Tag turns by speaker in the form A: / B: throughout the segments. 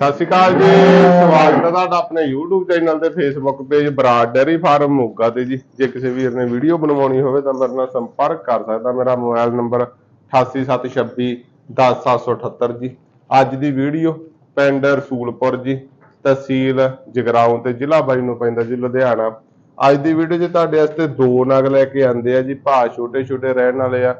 A: ਸਤਿ ਸ਼੍ਰੀ ਅਕਾਲ ਜੀ। ਸਵਾਗਤ ਹੈ ਤੁਹਾਡਾ ਆਪਣੇ YouTube ਚੈਨਲ ਤੇ Facebook page Brar dairy farm Moga ਤੇ ਜੀ। ਜੇ ਕਿਸੇ ਵੀਰ ਨੇ ਵੀਡੀਓ ਬਣਵਾਉਣੀ ਹੋਵੇ ਤਾਂ ਮੇਰੇ ਨਾਲ ਸੰਪਰਕ ਕਰ ਸਕਦਾ। ਮੇਰਾ ਮੋਬਾਈਲ ਨੰਬਰ 8876 10778 ਜੀ। ਅੱਜ ਦੀ ਵੀਡੀਓ ਪਿੰਡ ਰਸੂਲਪੁਰ ਜੀ, ਤਹਿਸੀਲ ਜਗਰਾਉਂ ਤੇ ਜ਼ਿਲ੍ਹਾ ਬਾਈ ਨੂੰ ਪੈਂਦਾ ਜੀ, ਲੁਧਿਆਣਾ। ਅੱਜ ਦੀ ਵੀਡੀਓ 'ਚ ਤੁਹਾਡੇ ਵਾਸਤੇ ਦੋ ਨਗ ਲੈ ਕੇ ਆਂਦੇ ਆ ਜੀ। ਭਾ ਛੋਟੇ ਛੋਟੇ ਰਹਿਣ ਵਾਲੇ ਆ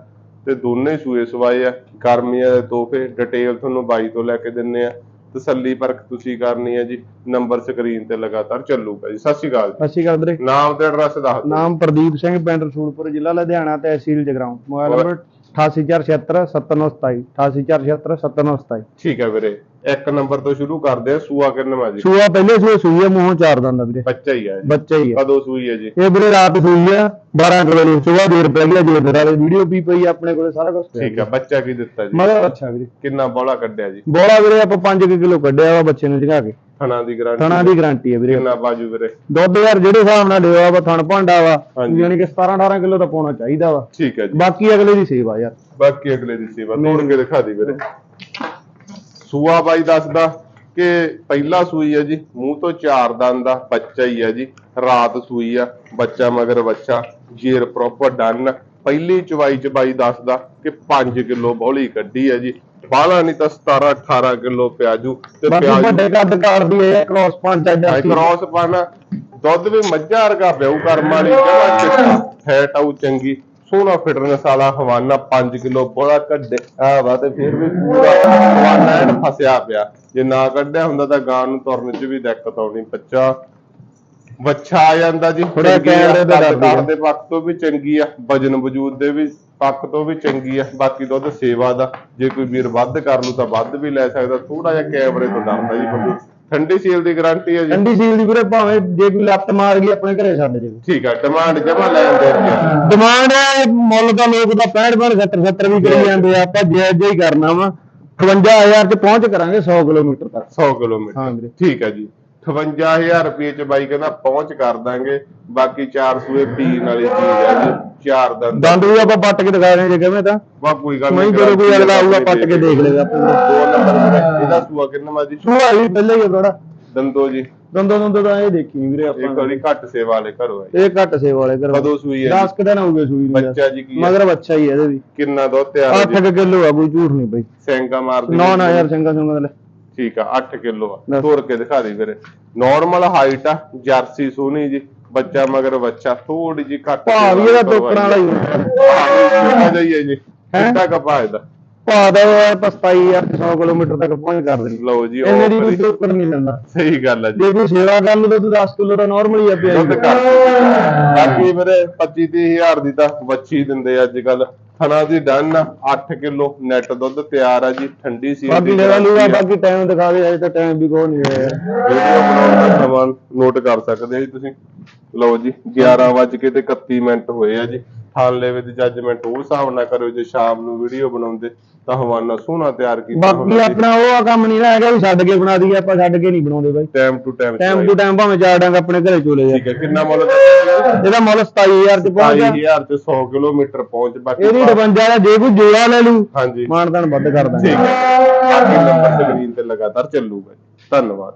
A: ਤੇ ਦੋਨੇ ਸੂਏ ਸਵਾਏ ਆ। ਗਰਮੀਆਂ ਦੇ ਤੋਹਫੇ ਡਿਟੇਲ ਤੁਹਾਨੂੰ ਬਾਈ ਤੋਂ ਲੈ ਕੇ ਦਿੰਨੇ ਆ। ਤਸੱਲੀ ਪਰਖ ਤੁਸੀਂ ਕਰਨੀ ਹੈ ਜੀ ਨੰਬਰ ਸਕਰੀਨ ਤੇ ਲਗਾਤਾਰ ਚੱਲੂਗਾ ਜੀ। ਸਤਿ ਸ਼੍ਰੀ ਅਕਾਲ
B: ਸਤਿ ਸ਼੍ਰੀ ਅਕਾਲ ਵੀਰੇ।
A: ਨਾਮ ਤੇ ਐਡਰੈਸ ਦੱਸ ਦਿਓ।
B: ਨਾਮ ਪ੍ਰਦੀਪ ਸਿੰਘ ਪਿੰਡ ਰਸੂਲਪੁਰ ਜ਼ਿਲ੍ਹਾ ਲੁਧਿਆਣਾ ਤਹਿਸੀਲ ਜਗਰਾਉਂ। ਮੋਬਾਈਲ? ਨੰਬਰ 8846 77927 8846 77927
A: ਠੀਕ ਹੈ ਵੀਰੇ। ਇੱਕ ਨੰਬਰ ਤੋਂ ਸ਼ੁਰੂ ਕਰਦੇ ਆ ਸੂਆ ਕਿੰਨਵਾ ਜੀ
B: ਸੂਆ ਪਹਿਲੇ ਸੂਏ ਸੂਈ ਆ ਮੂੰਹੋਂ ਚਾਰ ਦੰਦ ਆ ਵੀਰੇ।
A: ਬੱਚਾ ਹੀ ਜੀ
B: ਬੱਚਾ ਹੀ ਆ।
A: ਕਦੋਂ ਸੂਈ ਹੈ ਜੀ?
B: ਇਹ ਵੀਰੇ ਰਾਤ ਸੂਈ ਆ 12 ਕਿਲੋ ਨੂੰ ਸੂਆ ਦੇਰ ਪੈ ਗਿਆ ਜੋਰ ਵਾਲੇ ਵੀਡੀਓ ਵੀ ਪਈ ਆ ਆਪਣੇ ਕੋਲੇ ਸਾਰਾ ਕੁਝ
A: ਠੀਕ ਹੈ ਬੱਚਾ ਕੀ ਦਿੱਤਾ ਜੀ?
B: ਮਗਰ ਅੱਛਾ ਵੀਰੇ।
A: ਕਿੰਨਾ ਬੋਲਾ ਕੱਢਿਆ ਜੀ?
B: ਬੋਲਾ ਵੀਰੇ ਆਪਾਂ 5 ਕਿਲੋ ਕੱਢਿਆ ਵਾ ਬੱਚੇ ਨੂੰ ਜਗਾ ਕੇ।
A: ਥਣਾ ਦੀ ਗਾਰੰਟੀ
B: ਥਣਾ ਦੀ ਗਾਰੰਟੀ ਆ ਵੀਰੇ।
A: ਕਿੰਨਾ ਬਾਜੂ ਵੀਰੇ?
B: ਦੁੱਧ ਯਾਰ ਜਿਹੜੇ ਹਿਸਾਬ ਨਾਲ ਲਿਆ ਵਾ ਥਣ ਭਾਂਡਾ ਵਾ
A: ਹਾਂਜੀ।
B: ਯਾਨੀ ਕਿ 17 18 ਕਿਲੋ ਤਾਂ ਪਾਉਣਾ ਚਾਹੀਦਾ ਵਾ।
A: ਠੀਕ ਹੈ ਜੀ।
B: ਬਾਕੀ ਅਗਲੇ ਦੀ ਸੇਵਾ ਯਾਰ।
A: ਬਾਕੀ ਅਗਲੇ ਦੀ ਸੇਵਾ। ਤੋੜ ਕੇ ਦਿਖਾ ਦੀ ਵੀਰੇ। ਸੂਆ ਬਾਈ ਦੱਸਦਾ ਕਿ ਪਹਿਲਾ ਸੂਈ ਹੈ ਜੀ ਮੂੰਹ ਤੋਂ ਚਾਰ ਦੰਦ ਦਾ ਬੱਚਾ ਹੀ ਹੈ ਜੀ। ਰਾਤ ਸੂਈ ਆ ਬੱਚਾ ਮਗਰ ਬੱਚਾ ਜੇਰ ਪ੍ਰੋਪਰ ਡਨ ਪਹਿਲੀ ਚਵਾਈ ਚ ਬਾਈ ਦੱਸਦਾ ਕਿ 5 ਕਿਲੋ ਬੋਲੀ ਕੱਢੀ ਹੈ ਜੀ। ਬਾਹਲਾ ਨਹੀਂ ਤਾਂ 17 18 ਕਿਲੋ ਪਿਆਜੂ ਤੇ ਪਿਆਜੂ
B: ਵੱਡੇ ਕੱਦ ਕਰਦੀ ਹੈ ਕ੍ਰੋਸ ਪੰਜ ਆ
A: ਕ੍ਰਾਸ ਪਾਣਾ ਦੁੱਧ ਵੀ ਮੱਝਾਂ ਵਰਗਾ ਪਿਆਉ ਕਰਮ ਵਾਲੀ ਚਿੱਟਾ ਫੈਟ ਆਉ ਚੰਗੀ। ਸੋਹਣਾ ਫਿਟਨੈਸ ਵਾਲਾ ਹਵਾਨਾ 5 ਕਿਲੋ ਬੋਲਾ ਕੱਢੇ ਆ ਵਾ ਤੇ ਫਿਰ ਵੀ ਪੂਰਾ ਹਵਾਨਾ ਐਨ ਫਸਿਆ ਪਿਆ। ਜੇ ਨਾ ਕੱਢਿਆ ਹੁੰਦਾ ਤਾਂ ਗਾਂ ਨੂੰ ਤੁਰਨ 'ਚ ਵੀ ਦਿੱਕਤ ਆਉਣੀ ਬੱਚਾ ਵੱਛਾ ਆ ਜਾਂਦਾ ਜੀ ਆ,
B: ਕੈਮਰੇ ਆ।
A: ਕਾਠ ਦੇ ਪੱਖ ਤੋਂ ਵੀ ਚੰਗੀ ਆ ਵਜਨ ਵਜੂਦ ਦੇ ਵੀ ਪੱਖ ਤੋਂ ਵੀ ਚੰਗੀ ਆ ਬਾਕੀ ਦੁੱਧ ਸੇਵਾ ਦਾ ਜੇ ਕੋਈ ਵੀਰ ਵੱਧ ਕਰ ਲੂ ਤਾਂ ਵੱਧ ਵੀ ਲੈ ਸਕਦਾ ਥੋੜਾ ਜਿਹਾ ਕੈਮਰੇ ਤੋਂ ਡਰਦਾ ਜੀ ਬੰਦੇ। ਠੰਡੀ ਸੀਲ ਦੀ ਗਾਰੰਟੀ ਹੈ ਜੀ।
B: ਠੰਡੀ ਸੀਲ ਦੀ ਵੀਰੇ ਭਾਵੇਂ ਜੇ ਕੋਈ ਲੱਤ ਮਾਰ ਗਈ ਆਪਣੇ ਘਰੇ ਛੱਡ ਜੇ
A: ਠੀਕ ਆ ਡਿਮਾਂਡ ਜਮਾ ਲੈਣ ਦੇ
B: ਡਿਮਾਂਡ ਹੈ ਮੁੱਲ ਤਾਂ ਲੋਕ ਦਾ 65 65 70 70 ਵੀ ਕਰੀ ਜਾਂਦੇ ਆ। ਆਪਾਂ ਜਾਇਜ਼ ਜਿਹਾ ਹੀ ਕਰਨਾ ਵਾ 58000 ਚ ਪਹੁੰਚ ਕਰਾਂਗੇ 100 ਕਿਲੋਮੀਟਰ ਤੱਕ।
A: 100
B: ਹਾਂ
A: ਕਿਲੋਮੀਟਰ
B: ਵੀਰੇ।
A: ਠੀਕ ਹੈ ਜੀ। 58000 ਰੁਪਏ ਚ ਬਾਈ ਕਹਿੰਦਾ ਪਹੁੰਚ ਕਰ ਦਾਂਗੇ। ਬਾਕੀ 4 ਸੂਏ ਪੀਣ ਵਾਲੀ ਚੀਜ਼ ਹੈ ਜੀ ਚਾਰ ਦੰਦ।
B: ਦੰਦ ਵੀ ਆਪਾਂ ਪੱਟ ਕੇ ਦਿਖਾ ਰਹੇ ਜੇ ਕਿਵੇਂ ਤਾਂ।
A: ਵਾ ਕੋਈ ਗੱਲ
B: ਨਹੀਂ ਜਦੋਂ ਕੋਈ ਅਗਲਾ ਆਊਗਾ ਪੱਟ ਕੇ ਦੇਖ ਲੇਗਾ ਆਪਣੇ
A: ਦੋ ਨੰਬਰ ਵੀਰੇ, ਇਹਦਾ ਸੂਆ ਕਿੰਨਾ ਜੀ
B: ਸੂਆ ਵੀ ਪਹਿਲਾਂ ਹੀ ਥੋੜਾ
A: ਦੰਦੋ ਜੀ।
B: ਦੰਦੋਂ ਦੰਦੋਂ ਤਾਂ ਇਹ ਦੇਖੀ ਵੀਰੇ
A: ਇੱਕ
B: ਆਪਾਂ
A: ਵਾਰੀ ਘੱਟ ਸੇਵਾ ਵਾਲੇ ਘਰੋਂ ਹੈ
B: ਇਹ ਘੱਟ ਸੇਵਾ ਵਾਲੇ ਘਰ।
A: ਕਦੋਂ ਸੂਈ ਹੈ
B: 10 ਦਿਨ ਹੋ ਗਏ ਸੂਈ ਨੂੰ ਯਾਰ।
A: ਬੱਚਾ ਜੀ ਕੀ ਹੈ?
B: ਮਗਰ ਬੱਚਾ ਹੀ ਹੈ ਇਹਦੇ ਵੀ।
A: ਕਿੰਨਾ ਦੁੱਧ ਤਿਆਰ ਹੈ
B: 8
A: ਜੀ?
B: ਕਿਲੋ ਆ ਕੋਈ ਝੂਠ ਨਹੀਂ ਬਈ।
A: ਸੈਂਗਾ ਮਾਰਦੀ
B: ਨਾ ਨਾ ਯਾਰ ਚੰਗਾ ਚੰਗਾ ਲੈ।
A: ਠੀਕ ਆ 8 ਕਿਲੋ ਆ।
B: ਦੱਸ।
A: ਤੋੜ ਕੇ ਦਿਖਾ ਦੇ ਵੀਰੇ। ਨਾਰਮਲ ਹਾਈਟ ਆ ਜਰਸੀ ਸੋਹਣੀ ਜੀ ਬੱਚਾ ਮਗਰ ਬੱਚਾ ਥੋੜੀ ਜੀ ਘੱਟ
B: ਭਾਅ ਵੀ ਇਹਦਾ ਟੋਕਰਾਂ ਵਾਲਾ ਹੀ
A: ਆ। ਜਾਈਏ ਜੀ। ਕਿੰਨਾ ਕਪਾ ਇਹਦਾ।
B: ਭਾਅ ਦਾ 27000 100 ਕਿਲੋਮੀਟਰ ਤੱਕ ਪਹੁੰਚ ਕਰ ਦੇਣੀ
A: ਲਓ ਜੀ ਉਹ
B: ਇੰਨੇ ਦੀ ਕੋਈ। ਟੋਕਰ ਨਹੀਂ ਲੈਂਦਾ
A: ਸਹੀ ਗੱਲ ਆ ਜੀ।
B: ਜੇ ਕੋਈ ਸੇਵਾ ਕਰ ਲੂ ਤਾਂ ਤੂੰ 10 ਕਿਲੋ ਤਾਂ ਨਾਰਮਲ ਹੀ ਆ ਪਿਆ
A: ਦੁੱਧ ਕਰ ਬਾਕੀ ਵੀਰੇ 25 ਹਜ਼ਾਰ ਦੀ ਤਾਂ ਵੱਛੀ ਦਿੰਦੇ ਅੱਜ ਕੱਲ ਥਣਾ ਦੀ ਡਨ 8 ਕਿਲੋ ਨੈਟ ਦੁੱਧ ਤਿਆਰ ਆ ਜੀ ਠੰਡੀ ਸੀ
B: ਬਾਕੀ ਲੈਵਾ ਲੂਗਾ ਬਾਕੀ ਟਾਈਮ ਦਿਖਾ ਦੇ ਅਜੇ ਤਾਂ ਟਾਈਮ ਵੀ ਕੋਈ ਨਹੀਂ ਹੋਇਆ। ਯਾਰ
A: ਵੀਡੀਓ ਬਣਾਉਣ ਦਾ ਸਮਾਂ ਨੋਟ ਕਰ ਸਕਦੇ ਆ ਜੀ ਤੁਸੀਂ। ਲਓ ਜੀ 11 ਵੱਜ ਕੇ ਤੇ 31 ਮਿੰਟ ਹੋਏ ਆ ਜੀ। ਥਾਨ ਲੈਵੇ ਦੀ ਜੱਜਮੈਂਟ ਉਹ ਹਿਸਾਬ ਨਾਲ ਕਰਿਓ ਜੇ ਸ਼ਾਮ ਨੂੰ ਵੀਡੀਓ ਬਣਾਉਂਦੇ ਤਾਂ ਹਵਾਨਾ ਸੋਹਣਾ ਤਿਆਰ ਕੀਤਾ
B: ਬਾਕੀ ਆਪਣਾ ਉਹ ਆ ਕੰਮ ਨਹੀਂ ਨਾ ਹੈਗਾ ਵੀ ਛੱਡ ਕੇ ਬਣਾ ਦਈਏ ਆਪਾਂ ਛੱਡ ਕੇ ਨਹੀਂ ਬਣਾਉਂਦੇ ਬਾਈ।
A: Time to time
B: time to time ਭਾਵੇਂ ਚਾਰ ਡੰਗ ਆਪਣੇ ਘਰੇ ਚੋਲੇ ਜਾ
A: ਠੀਕ ਹੈ ਕਿੰਨਾ ਮੁੱਲ ਦੱਸਿਆ
B: ਇਹਦਾ ਮੁੱਲ 27000 ਚ ਪਹੁੰਚ ਗਿਆ।
A: 27000 ਤੇ 100 ਕਿਲੋਮੀਟਰ ਪਹੁੰਚ ਬਾਕੀ
B: ਇਹਦੀ 52 ਦਾ ਜੇ ਕੋਈ ਜੋੜਾ ਲੈ ਲੂ
A: ਹਾਂਜੀ।
B: ਮਾਨਦਾਨ ਵੱਧ ਕਰ ਦਾਂਗੇ।
A: ਠੀਕ ਹੈ। ਬਾਕੀ ਨੰਬਰ ਸਕਰੀਨ ਤੇ ਲਗਾਤਾਰ ਚੱਲੂਗਾ ਜੀ। ਧੰਨਵਾਦ।